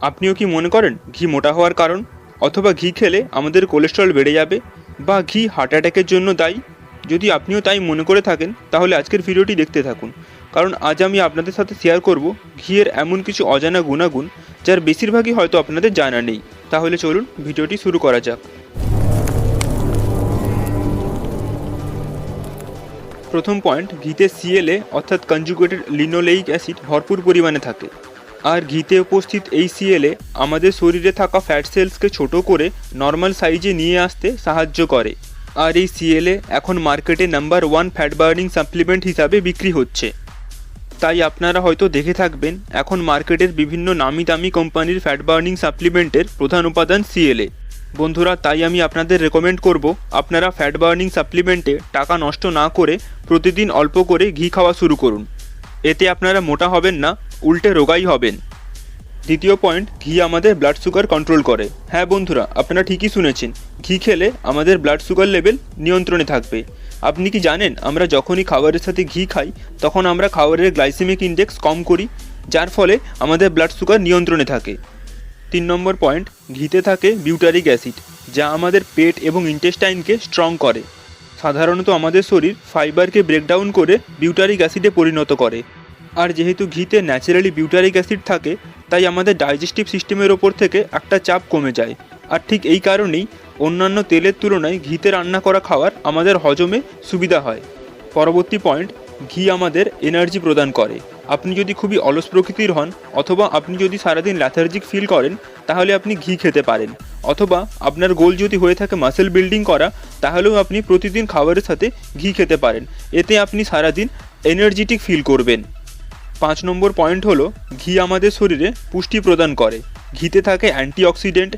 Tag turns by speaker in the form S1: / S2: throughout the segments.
S1: আপনিও কি মনে করেন ঘি মোটা হওয়ার কারণ? অথবা ঘি খেলে আমাদের কোলেস্ট্রল বেড়ে যাবে বা ঘি হার্ট অ্যাটাকের জন্য দায়ী? যদি আপনিও তাই মনে করে থাকেন, তাহলে আজকের ভিডিওটি দেখতে থাকুন। কারণ আজ আমি আপনাদের সাথে শেয়ার করব ঘিয়ের এমন কিছু অজানা গুণাগুণ যার বেশিরভাগই হয়তো আপনাদের জানা নেই। তাহলে চলুন ভিডিওটি শুরু করা যাক। প্রথম পয়েন্ট ঘিতে সিএলএ অর্থাৎ কনজুগেটেড লিনোলেইক অ্যাসিড ভরপুর পরিমাণে থাকে। আর ঘিতে উপস্থিত এই সিএলএ আমাদের শরীরে থাকা ফ্যাট সেলসকে ছোট করে নর্মাল সাইজে নিয়ে আসতে সাহায্য করে। আর এই সিএলএ এখন মার্কেটে number one fat burning supplement হিসাবে বিক্রি হচ্ছে। তাই আপনারা হয়তো দেখে থাকবেন, এখন মার্কেটের বিভিন্ন নামি দামি কোম্পানির ফ্যাট বার্নিং সাপ্লিমেন্টের প্রধান উপাদান সিএলএ বন্ধুরা, তাই আমি আপনাদের রেকমেন্ড করব, আপনারা ফ্যাট বার্নিং সাপ্লিমেন্টে টাকা নষ্ট না করে প্রতিদিন অল্প করে ঘি খাওয়া শুরু করুন। এতে আপনারা মোটা হবেন না উল্টে রোগাই হবেন। দ্বিতীয় পয়েন্ট ঘি আমাদের ব্লাড সুগার কন্ট্রোল করে। হ্যাঁ বন্ধুরা, আপনারা ঠিকই শুনেছেন। ঘি খেলে আমাদের ব্লাড সুগার লেভেল নিয়ন্ত্রণে থাকবে। আপনি কি জানেন, আমরা যখনই খাবারের সাথে ঘি খাই, তখন আমরা খাবারের গ্লাইসেমিক ইন্ডেক্স কম করি, যার ফলে আমাদের ব্লাড সুগার নিয়ন্ত্রণে থাকে। তিন নম্বর পয়েন্ট ঘিতে থাকে বিউটারিক অ্যাসিড যা আমাদের পেট এবং ইন্টেস্টাইনকে স্ট্রং করে। সাধারণত আমাদের শরীর ফাইবারকে ব্রেকডাউন করে বিউটারিক অ্যাসিডে পরিণত করে। আর যেহেতু ঘিতে ন্যাচারালি বিউটারিক অ্যাসিড থাকে, তাই আমাদের ডাইজেস্টিভ সিস্টেমের ওপর থেকে একটা চাপ কমে যায়। আর ঠিক এই কারণেই অন্যান্য তেলের তুলনায় ঘিতে রান্না করা খাবার আমাদের হজমে সুবিধা হয়। পরবর্তী পয়েন্ট, ঘি আমাদের এনার্জি প্রদান করে। আপনি যদি খুবই অলস প্রকৃতির হন, অথবা আপনি যদি সারাদিন ল্যাথার্জিক ফিল করেন, তাহলে আপনি ঘি খেতে পারেন। অথবা আপনার গোল যদি হয়ে থাকে মাসেল বিল্ডিং করা, তাহলেও আপনি প্রতিদিন খাবারের সাথে ঘি খেতে পারেন। এতে আপনি সারাদিন এনার্জেটিক ফিল করবেন। পাঁচ নম্বর পয়েন্ট হলো, ঘি আমাদের শরীরে পুষ্টি প্রদান করে। ঘিতে থাকে অ্যান্টিঅক্সিডেন্ট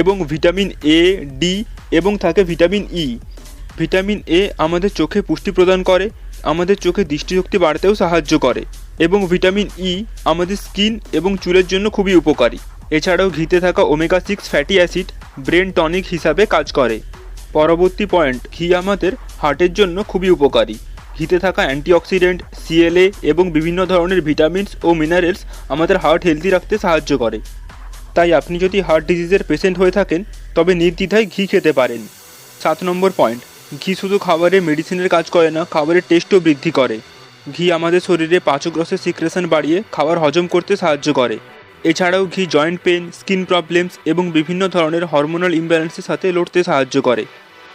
S1: এবং ভিটামিন এ ডি এবং থাকে ভিটামিন ই ভিটামিন এ আমাদের চোখে পুষ্টি প্রদান করে, আমাদের চোখে দৃষ্টিশক্তি বাড়তেও সাহায্য করে এবং ভিটামিন ই আমাদের স্কিন এবং চুলের জন্য খুবই উপকারী। এছাড়াও ঘিতে থাকা omega six fatty acid brain tonic হিসাবে কাজ করে। পরবর্তী পয়েন্ট, ঘি আমাদের হার্টের জন্য খুবই উপকারী। ঘিতে থাকা অ্যান্টিঅক্সিডেন্ট সিএলএ এবং বিভিন্ন ধরনের ভিটামিনস ও মিনারেলস আমাদের হার্ট হেলদি রাখতে সাহায্য করে। তাই আপনি যদি হার্ট ডিজিজের পেশেন্ট হয়ে থাকেন, তবে নির্দ্বিধায় ঘি খেতে পারেন। সাত নম্বর পয়েন্ট, ঘি শুধু খাবারে মেডিসিনের কাজ করে না, খাবারের টেস্টও বৃদ্ধি করে। ঘি আমাদের শরীরে পাচকরসের সিক্রেশন বাড়িয়ে খাবার হজম করতে সাহায্য করে। এছাড়াও ঘি জয়েন্ট পেন স্কিন প্রবলেমস এবং বিভিন্ন ধরনের হরমোনাল ইমব্যালেন্সের সাথে লড়তে সাহায্য করে।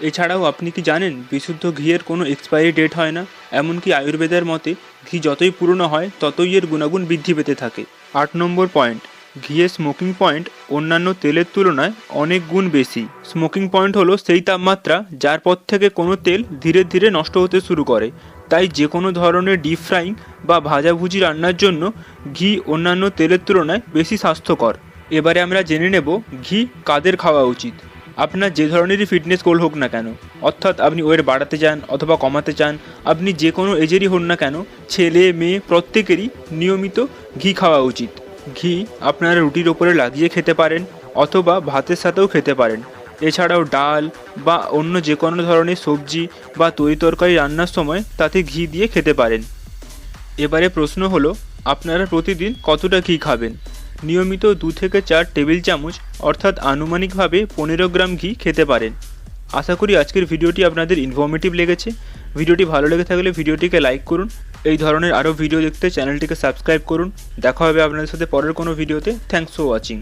S1: এছাড়াও আপনি কি জানেন বিশুদ্ধ ঘিয়ের কোনো এক্সপায়ারি ডেট হয় না? এমনকি আয়ুর্বেদের মতে, ঘি যতই পুরনো হয়, ততই এর গুণাগুণ বৃদ্ধি পেতে থাকে। আট নম্বর পয়েন্ট ঘিয়ের স্মোকিং পয়েন্ট অন্যান্য তেলের তুলনায় অনেক গুণ বেশি। স্মোকিং পয়েন্ট হলো সেই তাপমাত্রা যার পর থেকে কোনো তেল ধীরে ধীরে নষ্ট হতে শুরু করে। তাই যে কোনো ধরনের ডিপ ফ্রাইং বা ভাজাভুজি রান্নার জন্য ঘি অন্যান্য তেলের তুলনায় বেশি স্বাস্থ্যকর। এবারে আমরা জেনে নেব ঘি কাদের খাওয়া উচিত। আপনার যে ধরনেরই ফিটনেস গোল হোক না কেন, অর্থাৎ আপনি ওয়েট বাড়াতে চান অথবা কমাতে চান, আপনি যে কোনো এজেরই হন না কেন, ছেলে, মেয়ে প্রত্যেকেরই নিয়মিত ঘি খাওয়া উচিত। ঘি আপনারা রুটির ওপরে লাগিয়ে খেতে পারেন অথবা ভাতের সাথেও খেতে পারেন। এছাড়াও ডাল বা অন্য যে কোনো ধরনের সবজি বা তরি তরকারি রান্নার সময় তাতে ঘি দিয়ে খেতে পারেন। এবারে প্রশ্ন হলো, আপনারা প্রতিদিন কতটা ঘি খাবেন? নিয়মিত দু থেকে চার টেবিল চামচ, অর্থাৎ আনুমানিকভাবে পনেরো গ্রাম ঘি খেতে পারেন। আশা করি আজকের ভিডিওটি আপনাদের ইনফর্মেটিভ লেগেছে। ভিডিওটি ভালো লেগে থাকলে ভিডিওটিকে লাইক করুন। এই ধরনের আরও ভিডিও দেখতে চ্যানেলটিকে সাবস্ক্রাইব করুন। দেখা হবে আপনাদের সাথে পরের কোনো ভিডিওতে থ্যাংকস ফর ওয়াচিং